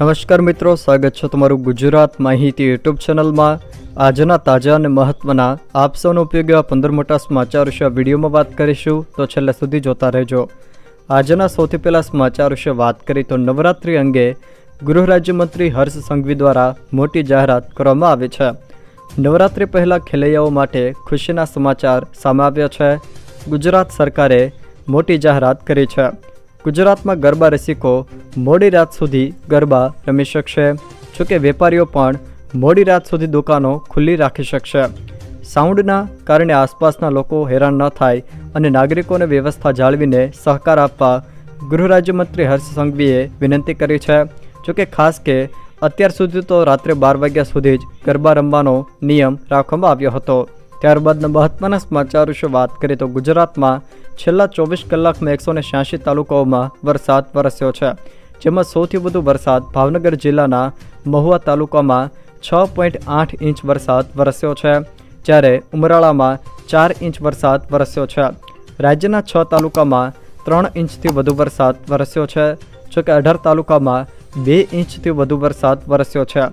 નમસ્કાર મિત્રો, સ્વાગત છે તમારું ગુજરાત માહિતી યુટ્યુબ ચેનલમાં. આજના તાજા અને મહત્વના આપ સૌનો ઉપયોગી એવા પંદર મોટા સમાચાર વિશે વિડીયોમાં વાત કરીશું, તો છેલ્લે સુધી જોતા રહેજો. આજના સૌથી પહેલાં સમાચાર વિશે વાત કરી, તો નવરાત્રિ અંગે ગૃહ રાજ્યમંત્રી હર્ષ સંઘવી દ્વારા મોટી જાહેરાત કરવામાં આવી છે. નવરાત્રિ પહેલાં ખેલૈયાઓ માટે ખુશીના સમાચાર સામે આવ્યા છે. ગુજરાત સરકારે મોટી જાહેરાત કરી છે. ગુજરાતમાં ગરબા રસિકો મોડી રાત સુધી ગરબા રમી શકશે. જોકે વેપારીઓ પણ મોડી રાત સુધી દુકાનો ખુલ્લી રાખી શકશે. સાઉન્ડના કારણે આસપાસના લોકો હેરાન ન થાય અને નાગરિકોને વ્યવસ્થા જાળવીને સહકાર આપવા ગૃહ રાજ્યમંત્રી હર્ષ સંઘવીએ વિનંતી કરી છે. જોકે ખાસ કે અત્યાર સુધી તો રાત્રે બાર વાગ્યા સુધી જ ગરબા રમવાનો નિયમ રાખવામાં આવ્યો હતો. ત્યારબાદના મહત્ત્વના સમાચાર વિશે વાત કરીએ તો ગુજરાતમાં છેલ્લા ચોવીસ કલાકમાં એકસો ને છ્યાસી તાલુકાઓમાં વરસાદ વરસ્યો છે, જેમાં સૌથી વધુ વરસાદ ભાવનગર જિલ્લાના મહુવા તાલુકામાં છ પોઈન્ટ આઠ ઇંચ વરસાદ વરસ્યો છે, જ્યારે ઉમરાળામાં ચાર ઇંચ વરસાદ વરસ્યો છે. રાજ્યના છ તાલુકામાં ત્રણ ઇંચથી વધુ વરસાદ વરસ્યો છે, જોકે અઢાર તાલુકામાં બે ઇંચથી વધુ વરસાદ વરસ્યો છે,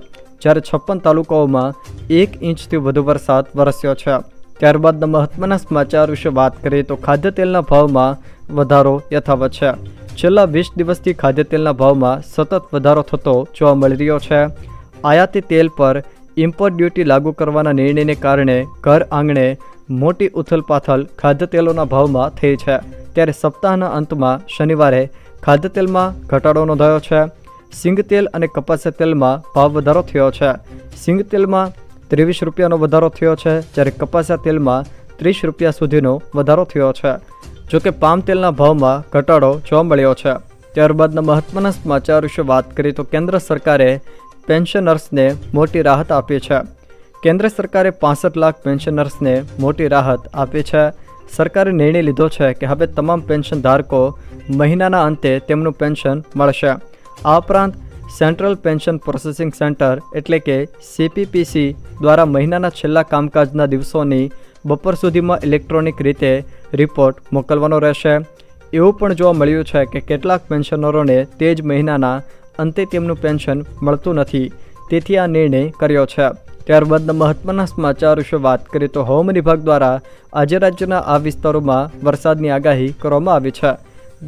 જ્યારે છપ્પન તાલુકાઓમાં એક ઇંચથી વધુ વરસાદ વરસ્યો છે. ત્યારબાદના મહત્વના સમાચાર વિશે વાત કરીએ તો ખાદ્ય તેલના ભાવમાં વધારો યથાવત છે. છેલ્લા વીસ દિવસથી ખાદ્ય તેલના ભાવમાં સતત વધારો થતો જોવા મળી રહ્યો છે. આયાતી તેલ પર ઇમ્પોર્ટ ડ્યુટી લાગુ કરવાના નિર્ણયને કારણે ઘર આંગણે મોટી ઉથલપાથલ ખાદ્ય તેલોના ભાવમાં થઈ છે. ત્યારે સપ્તાહના અંતમાં શનિવારે ખાદ્ય તેલમાં ઘટાડો નોંધાયો છે. સિંગતેલ અને કપાસિયા તેલમાં ભાવ વધારો થયો છે. સિંગ તેલમાં ત્રેવીસ રૂપિયાનો વધારો થયો છે, જ્યારે કપાસિયા તેલમાં ત્રીસ રૂપિયા સુધીનો વધારો થયો છે. જોકે પામ તેલના ભાવમાં ઘટાડો જોવા મળ્યો છે. ત્યારબાદના મહત્વના સમાચાર વિશે વાત કરીએ તો કેન્દ્ર સરકારે પેન્શનર્સને મોટી રાહત આપી છે. કેન્દ્ર સરકારે પાસઠ લાખ પેન્શનર્સને મોટી રાહત આપી છે. સરકારે નિર્ણય લીધો છે કે હવે તમામ પેન્શન ધારકો મહિનાના અંતે તેમનું પેન્શન મળશે. આ ઉપરાંત સેન્ટ્રલ પેન્શન પ્રોસેસિંગ સેન્ટર એટલે કે સીપીપીસી દ્વારા મહિનાના છેલ્લા કામકાજના દિવસોની બપોર સુધીમાં ઇલેક્ટ્રોનિક રીતે રિપોર્ટ મોકલવાનો રહેશે. એવું પણ જોવા મળ્યું છે કે કેટલાક પેન્શનરોને તે જ મહિનાના અંતે તેમનું પેન્શન મળતું નથી. તેથી આ નિર્ણય કર્યો છે. ત્યારબાદના મહત્વના સમાચાર વિશે વાત કરીએ તો હવામાન વિભાગ દ્વારા આજે રાજ્યના આ વિસ્તારોમાં વરસાદની આગાહી કરવામાં આવી છે.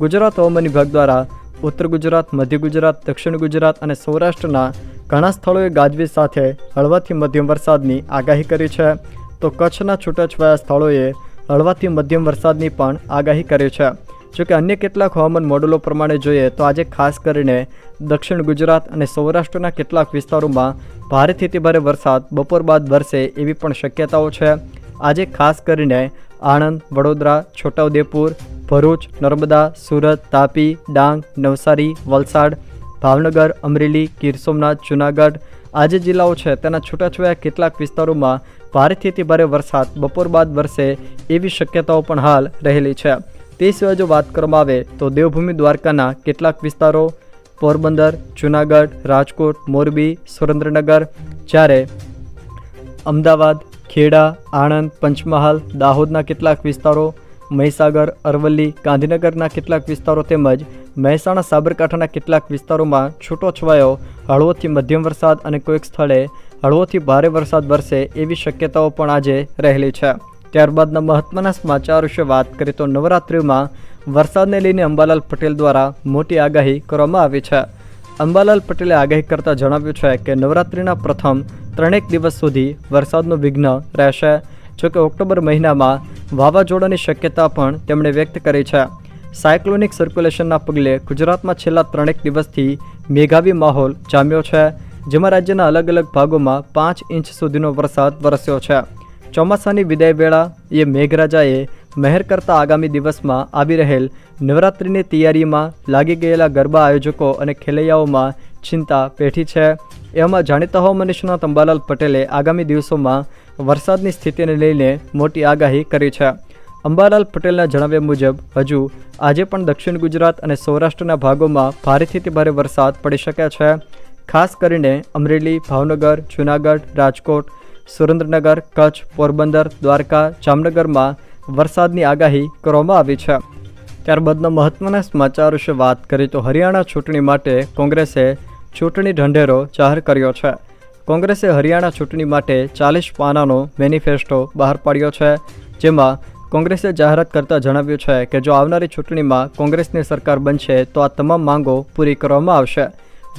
ગુજરાત હવામાન વિભાગ દ્વારા ઉત્તર ગુજરાત, મધ્ય ગુજરાત, દક્ષિણ ગુજરાત અને સૌરાષ્ટ્રના ઘણા સ્થળોએ ગાજવીજ સાથે હળવાથી મધ્યમ વરસાદની આગાહી કરી છે. તો કચ્છના છૂટાછવાયા સ્થળોએ હળવાથી મધ્યમ વરસાદની પણ આગાહી કરી છે. જોકે અન્ય કેટલાક હવામાન મોડેલો પ્રમાણે જોઈએ તો આજે ખાસ કરીને દક્ષિણ ગુજરાત અને સૌરાષ્ટ્રના કેટલાક વિસ્તારોમાં ભારેથી અતિભારે વરસાદ બપોર બાદ વરસે એવી પણ શક્યતાઓ છે. આજે ખાસ કરીને આણંદ, વડોદરા, છોટાઉદેપુર ભરૂચ, નર્મદા, સુરત, તાપી, ડાંગ, નવસારી, વલસાડ, ભાવનગર, અમરેલી, ગીર સોમનાથ, જૂનાગઢ આ જે જિલ્લાઓ છે તેના છૂટાછવાયા કેટલાક વિસ્તારોમાં ભારેથી ભારે વરસાદ બપોર બાદ વરસે એવી શક્યતાઓ પણ હાલ રહેલી છે. તે સિવાય જો વાત કરવામાં આવે તો દેવભૂમિ દ્વારકાના કેટલાક વિસ્તારો પોરબંદર, જૂનાગઢ, રાજકોટ, મોરબી, સુરેન્દ્રનગર જ્યારે અમદાવાદ, ખેડા, આણંદ, પંચમહાલ, દાહોદના કેટલાક વિસ્તારો મહીસાગર, અરવલ્લી, ગાંધીનગરના કેટલાક વિસ્તારો તેમજ મહેસાણા, સાબરકાંઠાના કેટલાક વિસ્તારોમાં છૂટો છવાયો હળવોથી મધ્યમ વરસાદ અને કોઈક સ્થળે હળવોથી ભારે વરસાદ વરસે એવી શક્યતાઓ પણ આજે રહેલી છે. ત્યારબાદના મહત્વના સમાચાર વિશે વાત કરીએ તો નવરાત્રિમાં વરસાદને લઈને અંબાલાલ પટેલ દ્વારા મોટી આગાહી કરવામાં આવી છે. અંબાલાલ પટેલે આગાહી કરતાં જણાવ્યું છે કે નવરાત્રિના પ્રથમ ત્રણેક દિવસ સુધી વરસાદનું વિઘ્ન રહેશે. જોકે ઓક્ટોબર મહિનામાં વાવાઝોડાની શક્યતા પણ તેમણે વ્યક્ત કરી છે. સાયક્લોનિક સર્ક્યુલેશનના પગલે ગુજરાતમાં છેલ્લા ત્રણેક દિવસથી મેઘાવી માહોલ જામ્યો છે, જેમાં રાજ્યના અલગ અલગ ભાગોમાં પાંચ ઇંચ સુધીનો વરસાદ વરસ્યો છે. ચોમાસાની વિદાય વેળા એ મેઘરાજાએ મહેર કરતા આગામી દિવસમાં આવી રહેલ નવરાત્રિની તૈયારીમાં લાગી ગયેલા ગરબા આયોજકો અને ખેલૈયાઓમાં ચિંતા પેઠી છે. એમાં જાણીતા હવામાન નિષ્ણાત અંબાલાલ પટેલે આગામી દિવસોમાં વરસાદની સ્થિતિને લઈને મોટી આગાહી કરી છે. અંબાલાલ પટેલના જણાવ્યા મુજબ, હજુ આજે પણ દક્ષિણ ગુજરાત અને સૌરાષ્ટ્રના ભાગોમાં ભારેથી ભારે વરસાદ પડી શકે છે. ખાસ કરીને અમરેલી, ભાવનગર, જૂનાગઢ, રાજકોટ, સુરેન્દ્રનગર, કચ્છ, પોરબંદર, દ્વારકા, જામનગરમાં વરસાદની આગાહી કરવામાં આવી છે. ત્યારબાદના મહત્વના સમાચાર વિશે વાત કરીએ તો હરિયાણા ચૂંટણી માટે કોંગ્રેસે ચૂંટણી ઢંઢેરો જાહેર કર્યો છે. કોંગ્રેસે હરિયાણા ચૂંટણી માટે ચાલીસ પાનાનો મેનિફેસ્ટો બહાર પાડ્યો છે. જેમાં કોંગ્રેસે જાહેરાત કરતાં જણાવ્યું છે કે જો આવનારી ચૂંટણીમાં કોંગ્રેસની સરકાર બનશે તો આ તમામ માંગો પૂરી કરવામાં આવશે.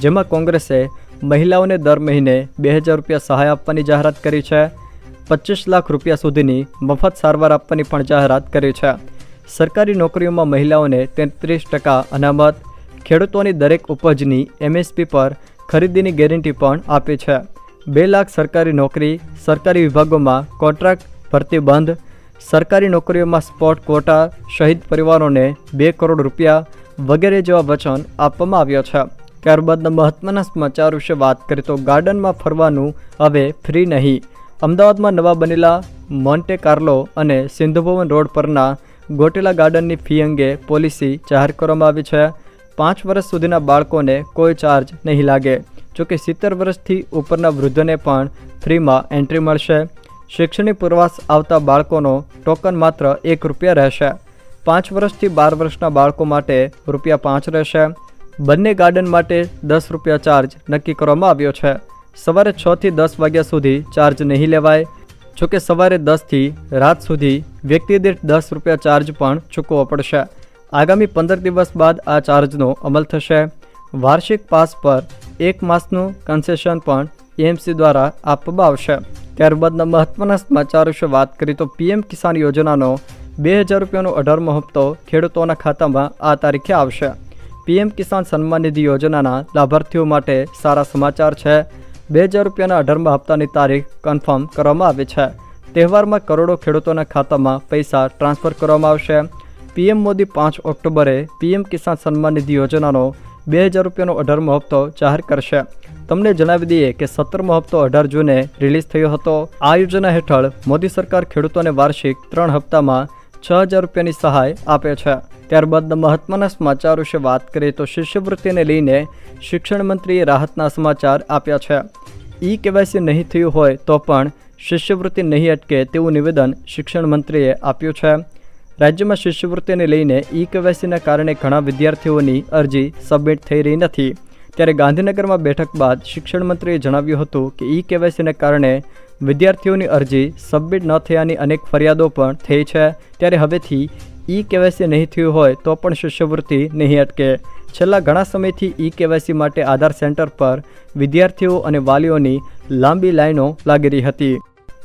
જેમાં કોંગ્રેસે મહિલાઓને દર મહિને બે હજાર રૂપિયા સહાય આપવાની જાહેરાત કરી છે. પચીસ લાખ રૂપિયા સુધીની મફત સારવાર આપવાની પણ જાહેરાત કરી છે. સરકારી નોકરીઓમાં મહિલાઓને તેત્રીસ ટકા અનામત ખેડૂતોની દરેક ઉપજની એમએસપી પર ખરીદીની ગેરંટી પણ આપી છે. બે લાખ સરકારી નોકરી, સરકારી વિભાગોમાં કોન્ટ્રાક્ટ ભરતી બંધ, સરકારી નોકરીઓમાં સ્પોટ કોટા શહીદ પરિવારોને બે કરોડ રૂપિયા વગેરે જેવા વચન આપવામાં આવ્યા છે. ત્યારબાદના મહત્ત્વના સમાચાર વિશે વાત કરીએ તો ગાર્ડનમાં ફરવાનું હવે ફ્રી નહીં. અમદાવાદમાં નવા બનેલા મોન્ટે કાર્લો અને સિંધુભવન રોડ પરના ગોટેલા ગાર્ડનની ફી અંગે પોલિસી જાહેર કરવામાં આવી છે. પાંચ વર્ષ સુધીના બાળકોને કોઈ ચાર્જ નહીં લાગે. જોકે સિત્તેર વર્ષથી ઉપરના વૃદ્ધોને પણ ફ્રીમાં એન્ટ્રી મળશે. શૈક્ષણિક પ્રવાસ આવતા બાળકોનો ટોકન માત્ર એક રૂપિયા રહેશે. પાંચ વર્ષથી બાર વર્ષના બાળકો માટે રૂપિયા પાંચ રહેશે. બંને ગાર્ડન માટે દસ રૂપિયા ચાર્જ નક્કી કરવામાં આવ્યો છે. સવારે છથી દસ વાગ્યા સુધી ચાર્જ નહીં લેવાય. જોકે સવારે દસથી રાત સુધી વ્યક્તિ દીઠ દસ રૂપિયા ચાર્જ પણ ચૂકવવો પડશે. આગામી પંદર દિવસ બાદ આ ચાર્જનો અમલ થશે. વાર્ષિક પાસ પર એક માસનું કન્સેશન પણ એએમસી દ્વારા આપવામાં આવશે. ત્યારબાદના મહત્ત્વના સમાચાર વિશે વાત કરીએ તો પીએમ કિસાન યોજનાનો બે હજાર રૂપિયાનો અઢારમો હપ્તો ખેડૂતોના ખાતામાં આ તારીખે આવશે. પીએમ કિસાન સન્માન નિધિ યોજનાના લાભાર્થીઓ માટે સારા સમાચાર છે. બે હજાર રૂપિયાના અઢારમા હપ્તાની તારીખ કન્ફર્મ કરવામાં આવી છે. તહેવારમાં કરોડો ખેડૂતોના ખાતામાં પૈસા ટ્રાન્સફર કરવામાં આવશે. પીએમ મોદી પાંચ ઓક્ટોબરે પીએમ કિસાન સન્માન નિધિ યોજનાનો બે હજાર રૂપિયાનો અઢારમો હપ્તો જાહેર કરશે. તમને જણાવી દઈએ કે સત્તરમો હપ્તો અઢાર જૂને રિલીઝ થયો હતો. આ યોજના હેઠળ મોદી સરકાર ખેડૂતોને વાર્ષિક ત્રણ હપ્તામાં છ હજાર રૂપિયાની સહાય આપે છે. ત્યારબાદ મહત્વના સમાચાર વિશે વાત કરીએ તો શિષ્યવૃત્તિને લઈને શિક્ષણ મંત્રીએ રાહતના સમાચાર આપ્યા છે. ઈ કેવાયસી નહીં થયું હોય તો પણ શિષ્યવૃત્તિ નહીં અટકે તેવું નિવેદન શિક્ષણ મંત્રીએ આપ્યું છે. રાજ્યમાં શિષ્યવૃત્તિને લઈને ઈ કેવાયસીના કારણે ઘણા વિદ્યાર્થીઓની અરજી સબમિટ થઈ રહી નથી. ત્યારે ગાંધીનગરમાં બેઠક બાદ શિક્ષણ મંત્રીએ જણાવ્યું હતું કે ઈ કેવાયસીને કારણે વિદ્યાર્થીઓની અરજી સબમિટ ન થયાની અનેક ફરિયાદો પણ થઈ છે. ત્યારે હવેથી ઈ કેવાયસી નહીં થયું હોય તો પણ શિષ્યવૃત્તિ નહીં અટકે. છેલ્લા ઘણા સમયથી ઈ કેવાયસી માટે આધાર સેન્ટર પર વિદ્યાર્થીઓ અને વાલીઓની લાંબી લાઈનો લાગી રહી હતી.